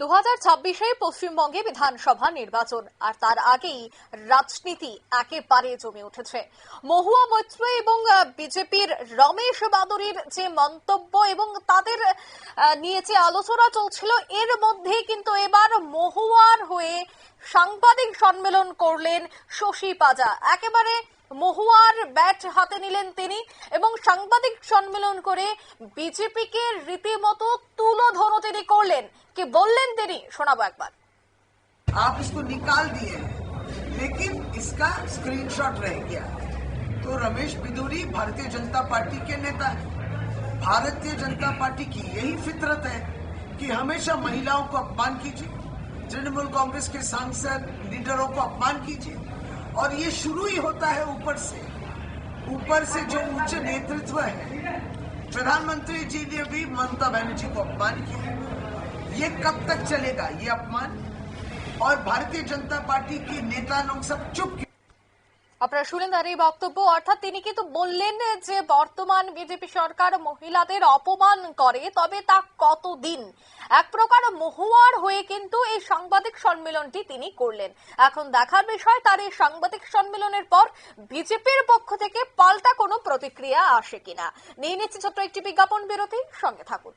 দু হাজার ছাব্বিশে পশ্চিমবঙ্গে বিধানসভা নির্বাচন, আর তার আগেই রাজনীতি একেবারে জমে উঠেছে। মহুয়া মৈত্র এবং বিজেপির রমেশ বাদুরীর যে মন্তব্য এবং তাদের নিয়ে যে আলোচনা চলছিল, এর মধ্যে কিন্তু এবার মহুয়ার হয়ে সাংবাদিক সম্মেলন করলেন শশী পাজা। একেবারে মহুয়ার ব্যাট হাতে নিলেন তিনি এবং সাংবাদিক সম্মেলন করে বিজেপিকে রীতিমতো করলেন কি বললেন তিনি শোনাবো একবার आप इसको निकाल दिए हैं लेकिन इसका स्क्रीनशॉट रह गया तो रमेश बिदूरी भारतीय जनता पार्टी के नेता हैं भारतीय जनता पार्टी की यही फितरत है कि हमेशा महिलाओं को अपमान कीजिए तृणमूल कांग्रेस के सांसद लीडरों को अपमान कीजिए और ये शुरू ही होता है ऊपर से ऊपर से जो उच्च नेतृत्व है प्रधानमंत्री जी ने भी ममता बनर्जी को अपमान किया ये कब तक चलेगा ये अपमान और भारतीय जनता पार्टी के नेता लोग सब चुप क्यों আপনারা শুনলেন তার এই বক্তব্য অর্থাৎ তিনি কিন্তু বললেন যে বর্তমান বিজেপি সরকার মহিলাদের অপমান করে তবে তা কতদিন এক প্রকার মহুয়ার হয়ে কিন্তু এই সাংবাদিক সম্মেলনটি তিনি করলেন এখন দেখার বিষয় তার এই সাংবাদিক সম্মেলনের পর বিজেপির পক্ষ থেকে পাল্টা কোনো প্রতিক্রিয়া আসে কিনা নিয়ে নিচ্ছে ছোট্ট একটি বিজ্ঞাপন বিরতি সঙ্গে থাকুন